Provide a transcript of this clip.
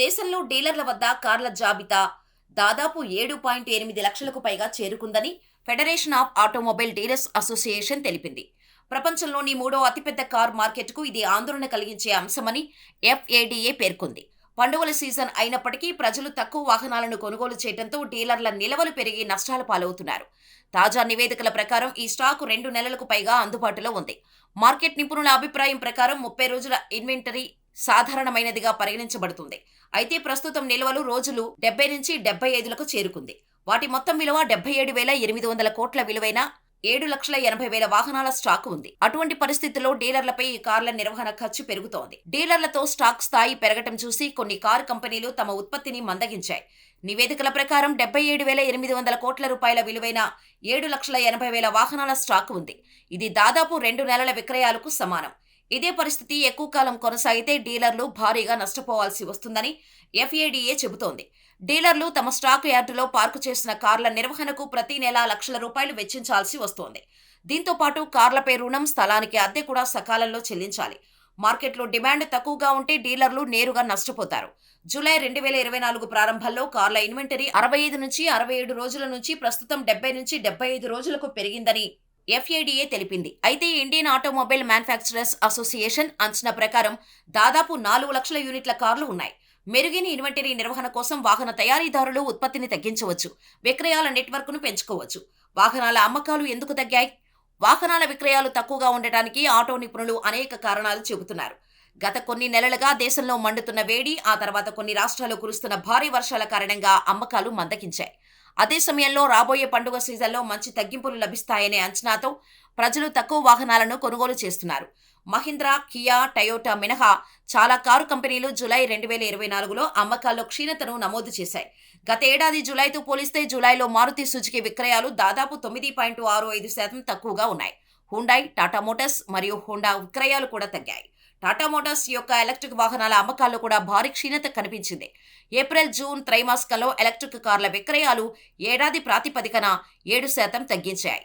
దేశంలో డీలర్ల వద్ద కార్ల జాబితా దాదాపు ఏడు పాయింట్ ఎనిమిది లక్షలకు పైగా చేరుకుందని federation of automobile dealers association తెలిపింది. ప్రపంచంలోని మూడో అతిపెద్ద కార్ మార్కెట్కు ఇది ఆందోళన కలిగించే అంశమని ఎఫ్ఏడీఏ పేర్కొంది. పండుగల సీజన్ అయినప్పటికీ ప్రజలు తక్కువ వాహనాలను కొనుగోలు చేయడంతో డీలర్ల నిల్వలు పెరిగి నష్టాల పాలవుతున్నారు. తాజా నివేదికల ప్రకారం ఈ స్టాక్ రెండు నెలలకు పైగా అందుబాటులో ఉంది. మార్కెట్ నిపుణుల అభిప్రాయం ప్రకారం ముప్పై రోజుల ఇన్వెంటరీ సాధారణమైనదిగా పరిగణించబడుతుంది. అయితే ప్రస్తుతం నిల్వలు రోజులు డెబ్బై నుంచి డెబ్బై ఐదులకు చేరుకుంది. వాటి మొత్తం విలువ డెబ్బై ఏడు వేల ఎనిమిది వందల కోట్ల విలువైన ఏడు లక్షల ఎనభై వేల వాహనాల స్టాక్ ఉంది. అటువంటి పరిస్థితుల్లో డీలర్లపై ఈ కార్ల నిర్వహణ ఖర్చు పెరుగుతోంది. డీలర్లతో స్టాక్ స్థాయి పెరగటం చూసి కొన్ని కారు కంపెనీలు తమ ఉత్పత్తిని మందగించాయి. నివేదికల ప్రకారం డెబ్బై ఏడు వేల ఎనిమిది వందల కోట్ల రూపాయల విలువైన ఏడు లక్షల ఎనభై వేల వాహనాల స్టాక్ ఉంది. ఇది దాదాపు రెండు నెలల విక్రయాలకు సమానం. ఇదే పరిస్థితి ఎక్కువ కాలం కొనసాగితే డీలర్లు భారీగా నష్టపోవాల్సి వస్తుందని ఎఫ్ఏడీఏ చెబుతోంది. డీలర్లు తమ స్టాక్ యార్డులో పార్కు చేసిన కార్ల నిర్వహణకు ప్రతి నెల లక్షల రూపాయలు వెచ్చించాల్సి వస్తోంది. దీంతో పాటు కార్లపై రుణం స్థలానికి అద్దె కూడా సకాలంలో చెల్లించాలి. మార్కెట్లో డిమాండ్ తక్కువగా ఉంటే డీలర్లు నేరుగా నష్టపోతారు. జూలై రెండు వేల ఇరవై నాలుగు ప్రారంభంలో కార్ల ఇన్వెంటరీ అరవై ఐదు నుంచి అరవై ఏడు రోజుల నుంచి ప్రస్తుతం డెబ్బై నుంచి డెబ్బై ఐదు రోజులకు పెరిగిందని ఎఫ్ఏడిఏ తెలిపింది. అయితే ఇండియన్ ఆటోమొబైల్ మ్యానుఫ్యాక్చరర్స్ అసోసియేషన్ అంచనా ప్రకారం దాదాపు నాలుగు లక్షల యూనిట్ల కార్లు ఉన్నాయి. మెరుగైన ఇన్వెంటరీ నిర్వహణ కోసం వాహన తయారీదారులు ఉత్పత్తిని తగ్గించవచ్చు. విక్రయాల నెట్వర్క్ను పెంచుకోవచ్చు. వాహనాల అమ్మకాలు ఎందుకు తగ్గాయి? వాహనాల విక్రయాలు తక్కువగా ఉండటానికి ఆటో నిపుణులు అనేక కారణాలు చెబుతున్నారు. గత కొన్ని నెలలుగా దేశంలో మండుతున్న వేడి ఆ తర్వాత కొన్ని రాష్ట్రాలు కురుస్తున్న భారీ వర్షాల కారణంగా అమ్మకాలు మందగించాయి. అదే సమయంలో రాబోయే పండుగ సీజన్లో మంచి తగ్గింపులు లభిస్తాయనే అంచనాతో ప్రజలు తక్కువ వాహనాలను కొనుగోలు చేస్తున్నారు. మహీంద్రా కియా టయోటా మినహా చాలా కారు కంపెనీలు జూలై రెండు వేల ఇరవై నాలుగులో అమ్మకాల్లో క్షీణతను నమోదు చేశాయి. గత ఏడాది జూలైతో పోలిస్తే జూలైలో మారుతి సుజుకి విక్రయాలు దాదాపు తొమ్మిది పాయింట్ ఆరు ఐదు శాతం తక్కువగా ఉన్నాయి. హుండాయ్ టాటా మోటార్స్ మరియు హోండా విక్రయాలు కూడా తగ్గాయి. టాటా మోటార్స్ యొక్క ఎలక్ట్రిక్ వాహనాల అమ్మకాల్లో కూడా భారీ క్షీణత కనిపించింది. ఏప్రిల్ జూన్ త్రైమాసికంలో ఎలక్ట్రిక్ కార్ల విక్రయాలు ఏడాది ప్రాతిపదికన ఏడు శాతం తగ్గించాయి.